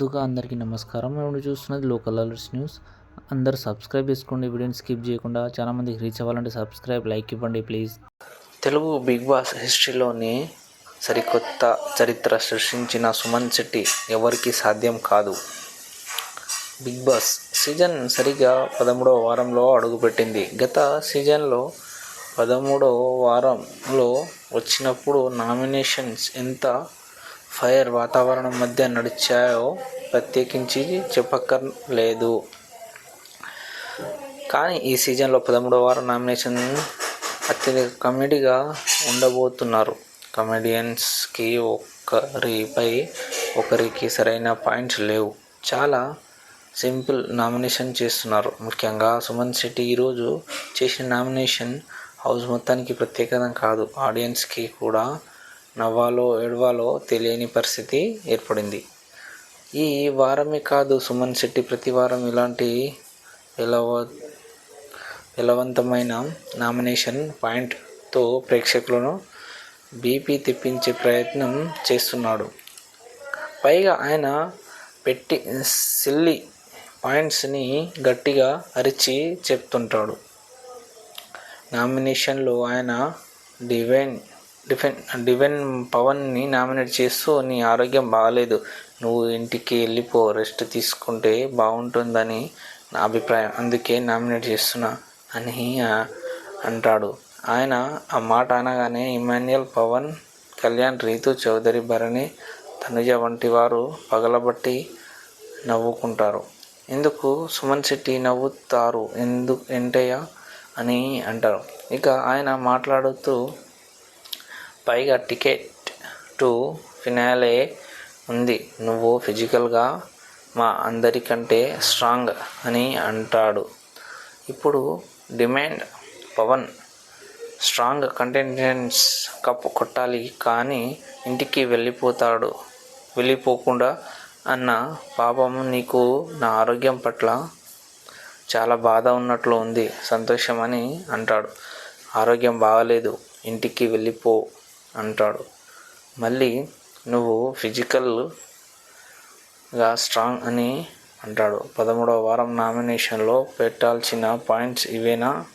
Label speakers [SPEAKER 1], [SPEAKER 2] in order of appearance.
[SPEAKER 1] ముందుగా అందరికీ నమస్కారం. మేము చూస్తున్నది లోకల్ అలర్ట్స్ న్యూస్. అందరు సబ్స్క్రైబ్ చేసుకోండి వీడియోని స్కిప్ చేయకుండా చాలా మందికి రీచ్ అవ్వాలంటే సబ్స్క్రైబ్ లైక్ ఇవ్వండి ప్లీజ్. తెలుగు బిగ్ బాస్ హిస్టరీలోని సరికొత్త చరిత్ర సృష్టించిన సుమన్ శెట్టి ఎవరికీ సాధ్యం కాదు. బిగ్ బాస్ సీజన్ సరిగా పదమూడవ వారంలో అడుగుపెట్టింది. గత సీజన్లో పదమూడవ వారంలో వచ్చినప్పుడు నామినేషన్స్ ఎంత ఫైర్ వాతావరణం మధ్య నడిచాయో ప్రత్యేకించి చెప్పక్కర్లేదు. కానీ ఈ సీజన్లో పదమూడవ వారం నామినేషన్ అత్యధిక కమెడీగా ఉండబోతున్నారు. కమెడియన్స్కి ఒకరిపై ఒకరికి సరైన పాయింట్స్ లేవు. చాలా సింపుల్ నామినేషన్ చేస్తున్నారు. ముఖ్యంగా సుమన్ శెట్టి ఈరోజు చేసిన నామినేషన్ హౌస్ మొత్తానికి ప్రత్యేకత కాదు. ఆడియన్స్కి కూడా నవ్వాలో ఏడవాలో తెలియని పరిస్థితి ఏర్పడింది. ఈ వారమే కాదు సుమన్ శెట్టి ప్రతి వారం ఇలాంటి ఎలవ పిలవంతమైన నామినేషన్ పాయింట్తో ప్రేక్షకులను బీపీ తెప్పించే ప్రయత్నం చేస్తున్నాడు. పైగా ఆయన పెట్టి సిల్లి పాయింట్స్ని గట్టిగా అరిచి చెప్తుంటాడు. నామినేషన్లో ఆయన డివైన్ డిఫెన్ డివెన్ పవన్ని నామినేట్ చేస్తూ నీ ఆరోగ్యం బాగాలేదు. నువ్వు ఇంటికి వెళ్ళిపో రెస్ట్ తీసుకుంటే బాగుంటుందని నా అభిప్రాయం. అందుకే నామినేట్ చేస్తున్నా అని అంటాడు. ఆయన ఆ మాట అనగానే ఇమాన్యుయల్ పవన్ కళ్యాణ్ రీతు చౌదరి భరణి తనుజ వంటి వారు పగలబట్టి నవ్వుకుంటారు. ఎందుకు? సుమన్ శెట్టి నవ్వుతారు. ఎందుకు ఏంటయ్య అని అంటారు. ఇక ఆయన మాట్లాడుతూ పైగా టికెట్ టు ఫినాలే ఉంది. నువ్వు ఫిజికల్గా మా అందరికంటే స్ట్రాంగ్ అని అంటాడు. ఇప్పుడు demand Pavan. Strong contestants cup కొట్టాలి కానీ ఇంటికి వెళ్ళిపోతాడు. వెళ్ళిపోకుండా అన్న పాపం నీకు నా ఆరోగ్యం పట్ల చాలా బాధ ఉన్నట్లు ఉంది. సంతోషం అని అంటాడు. ఆరోగ్యం బాగలేదు. ఇంటికి వెళ్ళిపో. అంటాడు. మళ్ళీ నువ్వు ఫిజికల్గా స్ట్రాంగ్ అని అంటాడు. పదమూడవ వారం నామినేషన్లో పెట్టాల్సిన పాయింట్స్ ఇవేనా?